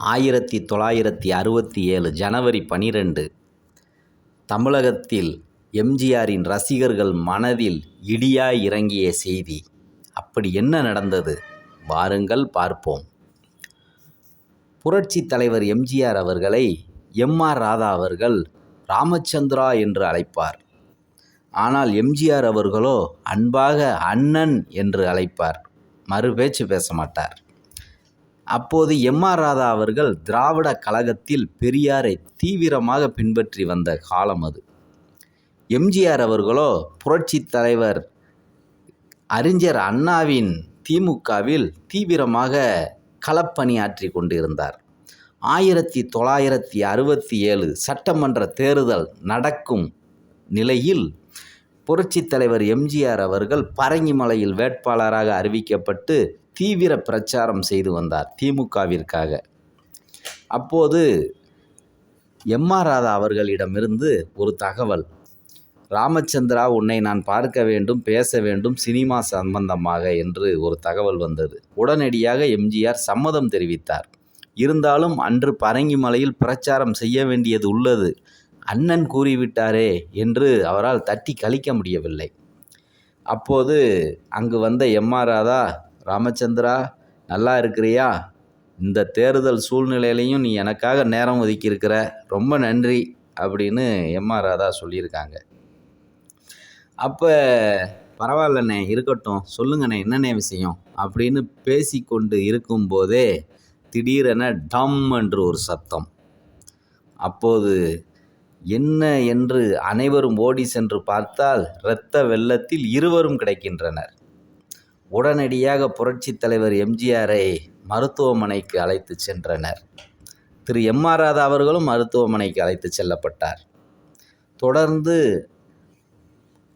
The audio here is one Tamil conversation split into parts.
ஆயிரத்தி தொள்ளாயிரத்தி அறுபத்தி ஏழு ஜனவரி பனிரெண்டு. தமிழகத்தில் எம்ஜிஆரின் ரசிகர்கள் மனதில் இடியாய் இறங்கிய செய்தி. அப்படி என்ன நடந்தது? வாருங்கள் பார்ப்போம். புரட்சித் தலைவர் எம்ஜிஆர் அவர்களை எம்ஆர் ராதா அவர்கள் ராமச்சந்திரா என்று அழைப்பார். ஆனால் எம்ஜிஆர் அவர்களோ அன்பாக அண்ணன் என்று அழைப்பார். மறு பேச்சு பேச மாட்டார். அப்போது எம் ஆர் ராதா அவர்கள் திராவிட கழகத்தில் பெரியாரை தீவிரமாக பின்பற்றி வந்த காலம் அது. எம்ஜிஆர் அவர்களோ புரட்சித் தலைவர் அறிஞர் அண்ணாவின் திமுகவில் தீவிரமாக களப்பணியாற்றி கொண்டிருந்தார். ஆயிரத்தி தொள்ளாயிரத்தி அறுபத்தி ஏழு சட்டமன்ற தேர்தல் நடக்கும் நிலையில் புரட்சித் தலைவர் எம்ஜிஆர் அவர்கள் பரங்கிமலையில் வேட்பாளராக அறிவிக்கப்பட்டு தீவிர பிரச்சாரம் செய்து வந்தார் திமுகவிற்காக. அப்போது எம்ஆர் ராதா அவர்களிடமிருந்து ஒரு தகவல். ராமச்சந்திரா உன்னை நான் பார்க்க வேண்டும் பேச வேண்டும் சினிமா சம்பந்தமாக என்று ஒரு தகவல் வந்தது. உடனடியாக எம்ஜிஆர் சம்மதம் தெரிவித்தார். இருந்தாலும் அன்று பரங்கிமலையில் பிரச்சாரம் செய்ய வேண்டியது உள்ளது. அண்ணன் கூறிவிட்டாரே என்று அவரால் தட்டி கழிக்க முடியவில்லை. அப்போது அங்கு வந்த எம்ஆர் ராதா ராமச்சந்திரா நல்லா இருக்கிறியா? இந்த தேர்தல் சூழ்நிலையிலையும் நீ எனக்காக நேரம் ஒதுக்கியிருக்கிற. ரொம்ப நன்றி அப்படின்னு எம்ஆர் ராதா சொல்லியிருக்காங்க. அப்போ பரவாயில்லண்ணே இருக்கட்டும். சொல்லுங்கண்ணே என்னென்ன விஷயம்? அப்படின்னு பேசிக்கொண்டு இருக்கும்போதே திடீரென டம் என்று ஒரு சத்தம். அப்போது என்ன என்று அனைவரும் ஓடி சென்று பார்த்தால் இரத்த வெள்ளத்தில் இருவரும் கிடைக்கின்றனர். உடனடியாக புரட்சித் தலைவர் எம்ஜிஆரை மருத்துவமனைக்கு அழைத்து சென்றனர். திரு எம் ஆர் ராதா அவர்களும் மருத்துவமனைக்கு அழைத்து செல்லப்பட்டார். தொடர்ந்து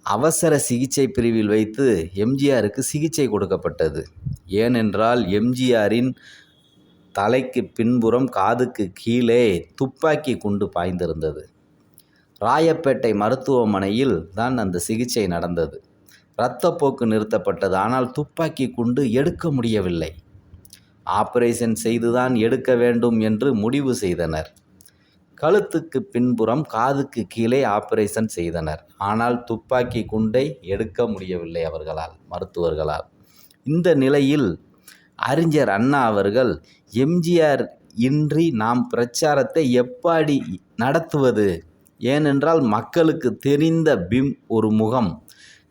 அவசர சிகிச்சை பிரிவில் வைத்து எம்ஜிஆருக்கு சிகிச்சை கொடுக்கப்பட்டது. ஏனென்றால் எம்ஜிஆரின் தலைக்கு பின்புறம் காதுக்கு கீழே துப்பாக்கி குண்டு பாய்ந்திருந்தது. ராயப்பேட்டை மருத்துவமனையில் தான் அந்த சிகிச்சை நடந்தது. இரத்தப்போக்கு நிறுத்தப்பட்டது. ஆனால் துப்பாக்கி குண்டு எடுக்க முடியவில்லை. ஆபரேஷன் செய்துதான் எடுக்க வேண்டும் என்று முடிவு செய்தனர். கழுத்துக்கு பின்புறம் காதுக்கு கீழே ஆபரேஷன் செய்தனர். ஆனால் துப்பாக்கி குண்டை எடுக்க முடியவில்லை அவர்களால் மருத்துவர்களால். இந்த நிலையில் அறிஞர் அண்ணா அவர்கள் எம்ஜிஆர் இன்றி நாம் பிரச்சாரத்தை எப்படி நடத்துவது? ஏனென்றால் மக்களுக்கு தெரிந்த பிம் ஒரு முகம்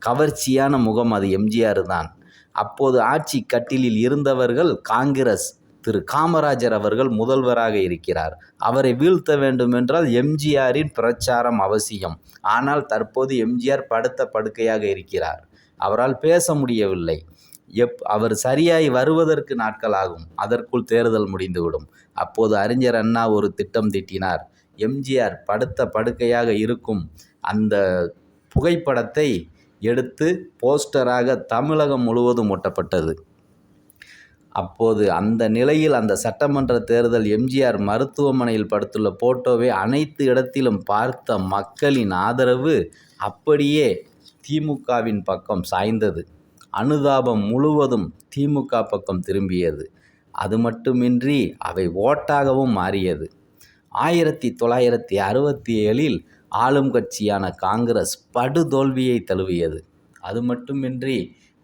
கவர்ச்சியான முகம் அது எம்ஜிஆர் தான். அப்போது ஆட்சி கட்டிலில் இருந்தவர்கள் காங்கிரஸ் திரு காமராஜர் அவர்கள் முதல்வராக இருக்கிறார். அவரை வீழ்த்த வேண்டுமென்றால் எம்ஜிஆரின் பிரச்சாரம் அவசியம். ஆனால் தற்போது எம்ஜிஆர் படுத்த படுக்கையாக இருக்கிறார். அவரால் பேச முடியவில்லை. எப் அவர் சரியாய் வருவதற்கு நாட்கள் ஆகும். அதற்குள் தேர்தல் முடிந்துவிடும். அப்போது அறிஞர் அண்ணா ஒரு திட்டம் தீட்டினார். எம்ஜிஆர் படுத்த படுக்கையாக இருக்கும் அந்த புகைப்படத்தை எடுத்து போஸ்டராக தமிழகம் முழுவதும் ஒட்டப்பட்டது. அப்போது அந்த நிலையில் அந்த சட்டமன்ற தேர்தல் எம்ஜிஆர் மருத்துவமனையில் படுத்துள்ள போட்டோவை அனைத்து இடத்திலும் பார்த்த மக்களின் ஆதரவு அப்படியே திமுகவின் பக்கம் சாய்ந்தது. அனுதாபம் முழுவதும் திமுக பக்கம் திரும்பியது. அது மட்டுமின்றி அவை ஓட்டாகவும் மாறியது. ஆயிரத்தி தொள்ளாயிரத்தி அறுபத்தி ஏழில் ஆளும் கட்சியான காங்கிரஸ் படுதோல்வியை தழுவியது. அது மட்டுமின்றி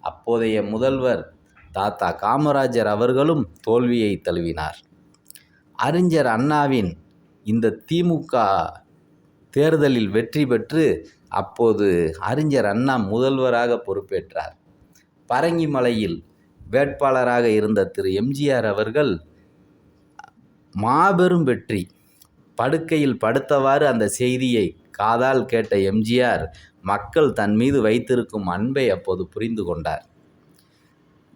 அப்போதைய முதல்வர் தாத்தா காமராஜர் அவர்களும் தோல்வியை தழுவினார். அறிஞர் அண்ணாவின் இந்த திமுக தேர்தலில் வெற்றி பெற்று அப்போது அறிஞர் அண்ணா முதல்வராக பொறுப்பேற்றார். பரங்கிமலையில் வேட்பாளராக இருந்த திரு எம்ஜிஆர் அவர்கள் மாபெரும் வெற்றி படுக்கையில் படுத்தவாறு அந்த செய்தியை காதால் கேட்ட எம்ஜிஆர் மக்கள் தன் மீது வைத்திருக்கும் அன்பை அப்போது புரிந்து கொண்டார்.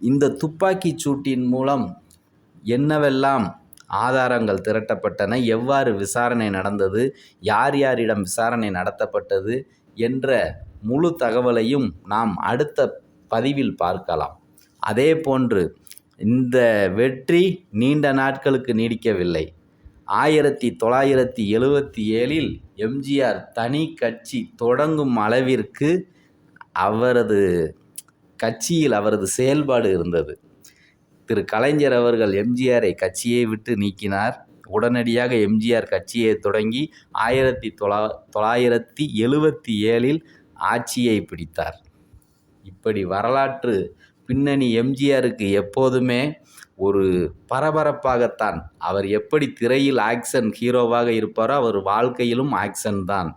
இந்த துப்பாக்கிச் சூட்டின் மூலம் என்னவெல்லாம் ஆதாரங்கள் திரட்டப்பட்டன எவ்வாறு விசாரணை நடந்தது யார் யாரிடம் விசாரணை நடத்தப்பட்டது என்ற முழு தகவலையும் நாம் அடுத்த பதிவில் பார்க்கலாம். அதே போன்று இந்த வெற்றி நீண்ட நாட்களுக்கு நீடிக்கவில்லை. ஆயிரத்தி தொள்ளாயிரத்தி எழுவத்தி ஏழில் எம்ஜிஆர் தனி கட்சி தொடங்கும் அளவிற்கு அவரது கட்சியில் அவரது செயல்பாடு இருந்தது. திரு. கலைஞர் அவர்கள் எம்ஜிஆரை கட்சியை விட்டு நீக்கினார். உடனடியாக எம்ஜிஆர் கட்சியை தொடங்கி ஆயிரத்தி தொள்ளா தொள்ளாயிரத்தி எழுவத்தி ஏழில் ஆட்சியை பிடித்தார். இப்படி வரலாற்று பின்னணி எம்ஜிஆருக்கு எப்போதுமே ஒரு பரபரப்பாகத்தான். அவர் எப்படி திரையில் ஆக்ஷன் ஹீரோவாக இருப்பாரோ அவர் வாழ்க்கையிலும் ஆக்ஷன் தான்.